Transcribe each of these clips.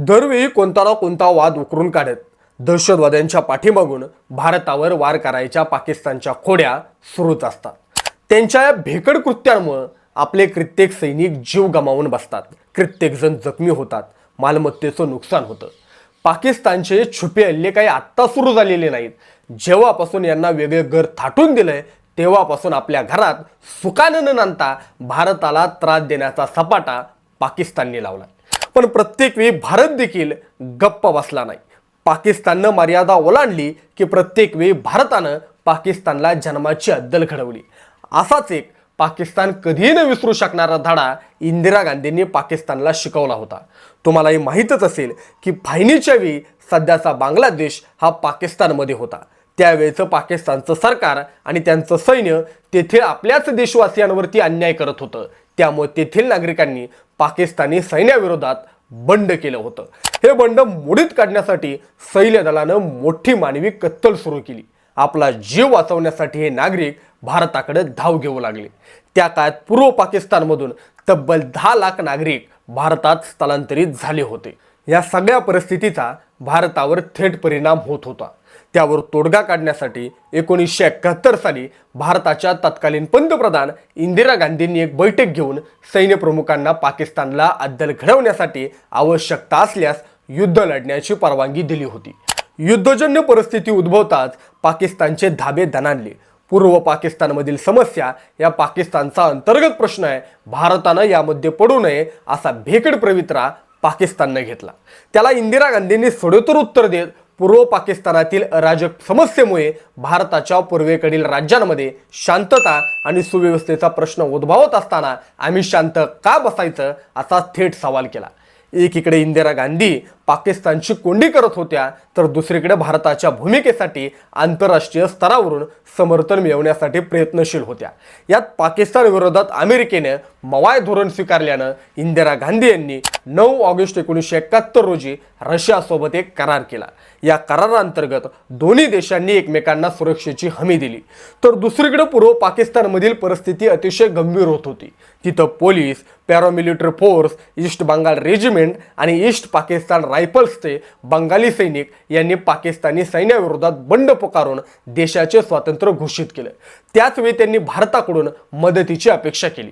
दरवेळी कोणता ना कोणता वाद उकरून काढत दहशतवाद्यांच्या पाठीमागून भारतावर वार करायच्या पाकिस्तानच्या खोड्या सुरूच असतात. त्यांच्या या भेकड कृत्यांमुळं आपले कित्येक सैनिक जीव गमावून बसतात. कित्येक जण जखमी होतात. मालमत्तेचं नुकसान होतं. पाकिस्तानचे छुपे हल्ले काही आत्ता सुरू झालेले नाहीत. जेव्हापासून यांना वेगळे घर थाटून दिलंय तेव्हापासून आपल्या घरात सुखानं न नांदता भारताला त्रास देण्याचा सपाटा पाकिस्तानने लावला पण प्रत्येक वेळी भारत देखील गप्प बसला नाही. पाकिस्ताननं मर्यादा ओलांडली की प्रत्येक वेळी भारतानं पाकिस्तानला जन्माची अद्दल घडवली. असाच एक पाकिस्तान कधीही न विसरू शकणारा धडा इंदिरा गांधींनी पाकिस्तानला शिकवला होता. तुम्हालाही माहीतच असेल की फायनीच्या वेळी सध्याचा बांगलादेश हा पाकिस्तानमध्ये होता. त्यावेळेचं पाकिस्तानचं सरकार आणि त्यांचं सैन्य तेथे आपल्याच देशवासियांवरती अन्याय करत होतं. त्यामुळे तेथील नागरिकांनी पाकिस्तानी सैन्याविरोधात बंड केलं होतं. हे बंड मोडीत काढण्यासाठी सैन्य दलानं मोठी मानवी कत्तल सुरू केली. आपला जीव वाचवण्यासाठी हे नागरिक भारताकडे धाव घेऊ लागले. त्या काळात पूर्व पाकिस्तानमधून तब्बल दहा लाख नागरिक भारतात स्थलांतरित झाले होते. या सगळ्या परिस्थितीचा भारतावर थेट परिणाम होत होता. त्यावर तोडगा काढण्यासाठी एकोणीसशे एकाहत्तर साली भारताच्या तत्कालीन पंतप्रधान इंदिरा गांधींनी एक बैठक घेऊन सैन्यप्रमुखांना पाकिस्तानला अद्दल घडवण्यासाठी आवश्यकता असल्यास युद्ध लढण्याची परवानगी दिली होती. युद्धजन्य परिस्थिती उद्भवताच पाकिस्तानचे धाबे दणानले पूर्व पाकिस्तानमधील समस्या या पाकिस्तानचा अंतर्गत प्रश्न आहे. भारतानं यामध्ये पडू नये असा भेकड प्रवित्रा पाकिस्ताननं घेतला. त्याला इंदिरा गांधींनी सडोतर उत्तर देत पूर्व पाकिस्तानातील अराजक समस्येमुळे भारताच्या पूर्वेकडील राज्यांमध्ये शांतता आणि सुव्यवस्थेचा प्रश्न उद्भवत असताना आम्ही शांत का बसायचं असा थेट सवाल केला. एकीकडे इंदिरा गांधी पाकिस्तानची कोंडी करत होत्या तर दुसरीकडे भारताच्या भूमिकेसाठी आंतरराष्ट्रीय स्तरावरून समर्थन मिळवण्यासाठी प्रयत्नशील होत्या. यात पाकिस्तान विरोधात अमेरिकेने मवाय धोरण स्वीकारल्यानं इंदिरा गांधी यांनी नऊ ऑगस्ट एकोणीसशे एकाहत्तर रोजी रशियासोबत एक करार केला. या कराराअंतर्गत दोन्ही देशांनी एकमेकांना सुरक्षेची हमी दिली. तर दुसरीकडे पूर्व पाकिस्तानमधील परिस्थिती अतिशय गंभीर होत होती. तिथं police paramilitary force east Bengal regiment आणि ईस्ट पाकिस्तान रायफल्सचे बंगाली सैनिक यांनी पाकिस्तानी सैन्याविरोधात बंड पुकारून देशाचे स्वातंत्र्य घोषित केलं. त्याचवेळी त्यांनी भारताकडून मदतीची अपेक्षा केली.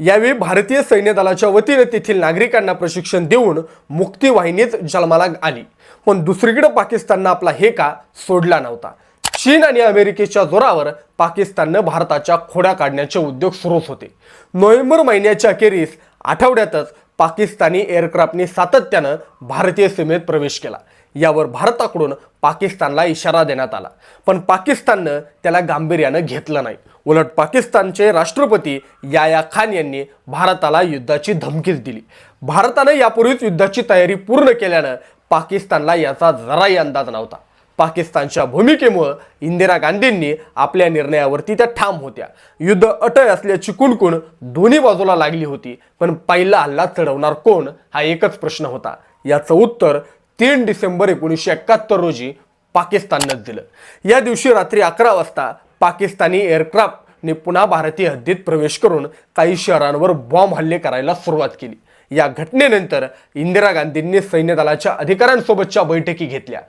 यावेळी भारतीय सैन्य दलाच्या वतीने तेथील नागरिकांना प्रशिक्षण देऊन मुक्ती वाहिनीच जन्माला आली. पण दुसरीकडे पाकिस्ताननं आपला हे का सोडला नव्हता. चीन आणि अमेरिकेच्या जोरावर पाकिस्ताननं भारताच्या खोड्या काढण्याचे उद्योग सुरूच होते. नोव्हेंबर महिन्याच्या अखेरीस आठवड्यातच पाकिस्तानी एअरक्राफ्टने सातत्यानं भारतीय सीमेत प्रवेश केला. यावर भारताकडून पाकिस्तानला इशारा देण्यात आला. पण पाकिस्ताननं त्याला गांभीर्यानं घेतलं नाही. उलट पाकिस्तानचे राष्ट्रपती याया खान यांनी भारताला युद्धाची धमकीच दिली. भारतानं यापूर्वीच युद्धाची तयारी पूर्ण केल्यानं पाकिस्तानला याचा जराही अंदाज नव्हता. पाकिस्तानच्या भूमिकेमुळं इंदिरा गांधींनी आपल्या निर्णयावरती त्या ठाम होत्या. युद्ध अटळ असल्याची कुणकुण दोन्ही बाजूला लागली होती पण पहिला हल्ला चढवणार कोण हा एकच प्रश्न होता. याचं उत्तर तीन डिसेंबर एकोणीसशे एकाहत्तर रोजी पाकिस्ताननंच दिलं. या दिवशी रात्री अकरा वाजता पाकिस्तानी एअरक्राफ्टने पुन्हा भारतीय हद्दीत प्रवेश करून काही शहरांवर बॉम्ब हल्ले करायला सुरुवात केली. या घटनेनंतर इंदिरा गांधींनी सैन्य दलाच्या अधिकाऱ्यांसोबतच्या बैठकी घेतल्या.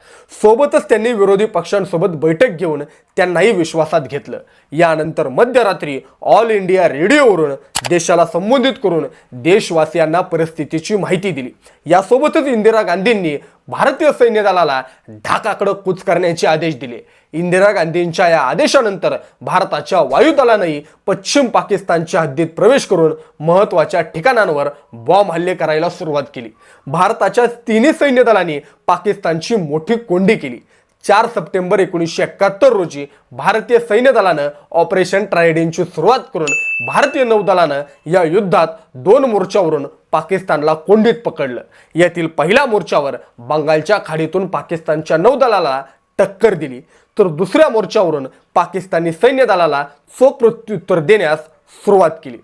सोबतच त्यांनी विरोधी पक्षांसोबत बैठक घेऊन त्यांनाही विश्वासात घेतलं. यानंतर मध्यरात्री ऑल इंडिया रेडिओवरून देशाला संबोधित करून देशवासियांना परिस्थितीची माहिती दिली. यासोबतच इंदिरा गांधींनी भारतीय सैन्य दलाला ढाकाकडं कूच करण्याचे आदेश दिले. इंदिरा गांधींच्या या आदेशानंतर भारताच्या वायुदलानंही पश्चिम पाकिस्तानच्या हद्दीत प्रवेश करून महत्त्वाच्या ठिकाणांवर बॉम्ब हल्ले करायला सुरुवात केली. भारताच्या तिन्ही सैन्य दलांनी पाकिस्तानची मोठी कोंडी केली. चार सप्टेंबर एकोणीसशे एकाहत्तर रोजी भारतीय सैन्य दलानं ऑपरेशन ट्रायडेनची सुरुवात करून भारतीय नौदलानं या युद्धात दोन मोर्चावरून पाकिस्तानला कोंडीत पकडलं. यातील पहिल्या मोर्चावर बंगालच्या खाडीतून पाकिस्तानच्या नौदलाला टक्कर दिली. तर दुसऱ्या मोर्चावरून पाकिस्तानी सैन्य दलाला चोख प्रत्युत्तर देण्यास सुरुवात केली.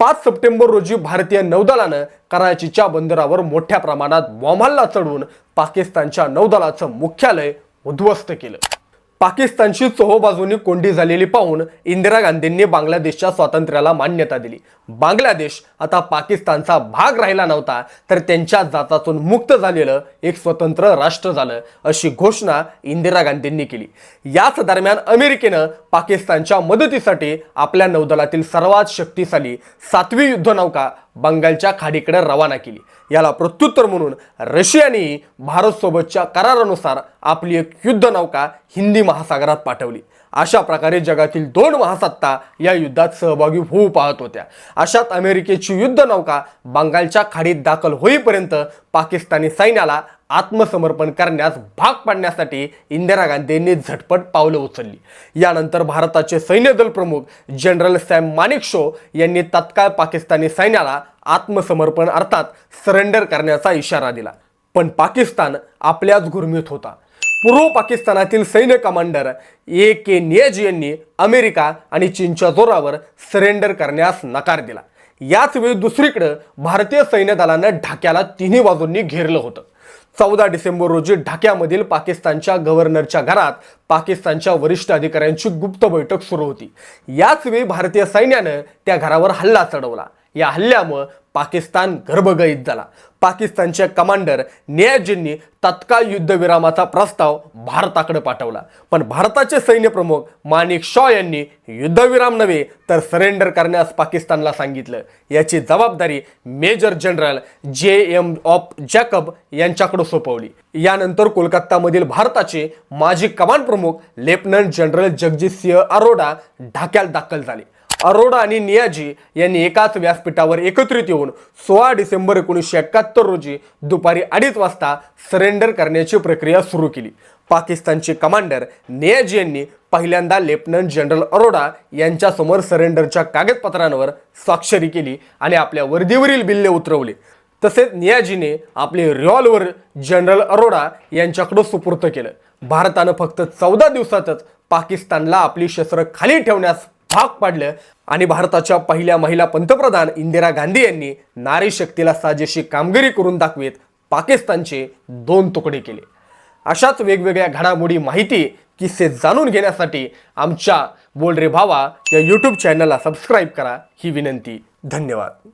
पाच सप्टेंबर रोजी भारतीय नौदलानं कराचीच्या बंदरावर मोठ्या प्रमाणात बॉम्बहल्ला चढवून पाकिस्तानच्या नौदलाचं मुख्यालय उद्ध्वस्त केलं. पाकिस्तानची चोहोबाजूनी कोंडी झालेली पाहून इंदिरा गांधींनी बांगलादेशच्या स्वातंत्र्याला मान्यता दिली. बांगलादेश आता पाकिस्तानचा भाग राहिला नव्हता तर त्यांच्या जातातून मुक्त झालेलं एक स्वतंत्र राष्ट्र झालं अशी घोषणा इंदिरा गांधींनी केली. याच दरम्यान अमेरिकेनं पाकिस्तानच्या मदतीसाठी आपल्या नौदलातील सर्वात शक्तिशाली सातवी युद्धनौका बंगालच्या खाडीकडे रवाना केली. याला प्रत्युत्तर म्हणून रशियानेही भारतसोबतच्या करारानुसार आपली एक युद्धनौका हिंदी महासागरात पाठवली. अशा प्रकारे जगातील दोन महासत्ता या युद्धात सहभागी होऊ पाहत होत्या. अशात अमेरिकेची युद्धनौका बंगालच्या खाडीत दाखल होईपर्यंत पाकिस्तानी सैन्याला आत्मसमर्पण करण्यास भाग पाडण्यासाठी इंदिरा गांधींनी झटपट पावलं उचलली. यानंतर भारताचे सैन्य दल प्रमुख जनरल सॅम मानेकशॉ यांनी तत्काळ पाकिस्तानी सैन्याला आत्मसमर्पण अर्थात सरेंडर करण्याचा इशारा दिला. पण पाकिस्तान आपल्याच गुरमीत होता. पूर्व पाकिस्तानातील सैन्य कमांडर ए के नियज यांनी अमेरिका आणि चीनच्या जोरावर सरेंडर करण्यास नकार दिला. याच वेळी भारतीय सैन्य दलानं ढाक्याला तिन्ही बाजूंनी घेरलं होतं. चौदा डिसेंबर रोजी ढाक्यामधील पाकिस्तानच्या गव्हर्नरच्या घरात पाकिस्तानच्या वरिष्ठ अधिकाऱ्यांची गुप्त बैठक सुरू होती. याच वेळी भारतीय सैन्यानं त्या घरावर हल्ला चढवला. या हल्ल्यामुळं पाकिस्तान गर्भगईत झाला. पाकिस्तानचे कमांडर नियाजींनी तत्काळ युद्धविरामाचा प्रस्ताव भारताकडे पाठवला. पण भारताचे सैन्यप्रमुख माणिक मानिक शॉ यांनी युद्धविराम नव्हे तर सरेंडर करण्यास पाकिस्तानला सांगितलं. याची जबाबदारी major general J M of Jacob यांच्याकडे सोपवली. यानंतर कोलकातामधील भारताचे माजी कमांड प्रमुख लेफ्टनंट जनरल जगजित सिंह अरोडा ढाक्यात दाखल झाले. अरोडा आणि नियाजी यांनी एकाच व्यासपीठावर एकत्रित येऊन सोळा डिसेंबर एकोणीसशे एकाहत्तर रोजी दुपारी अडीच वाजता सरेंडर करण्याची प्रक्रिया सुरू केली. पाकिस्तानचे कमांडर नियाजी यांनी पहिल्यांदा लेफ्टनंट जनरल अरोडा यांच्यासमोर सरेंडरच्या कागदपत्रांवर स्वाक्षरी केली आणि आपल्या वर्दीवरील बिल्ले उतरवले. तसेच नियाजीने आपले रिव्हॉल्वर जनरल अरोडा यांच्याकडे सुपूर्त केलं. भारतानं फक्त चौदा दिवसातच पाकिस्तानला आपली शस्त्र खाली ठेवण्यास भाग पाडलं. आणि भारताच्या पहिल्या महिला पंतप्रधान इंदिरा गांधी यांनी नारी शक्तीला साजेशी कामगिरी करून दाखवीत पाकिस्तानचे दोन तुकडे केले. अशाच वेगवेगळ्या घडामोडी माहिती किस्से जाणून घेण्यासाठी आमच्या बोल रे भावा या यूट्यूब चॅनलला सबस्क्राईब करा. ही विनंती. धन्यवाद.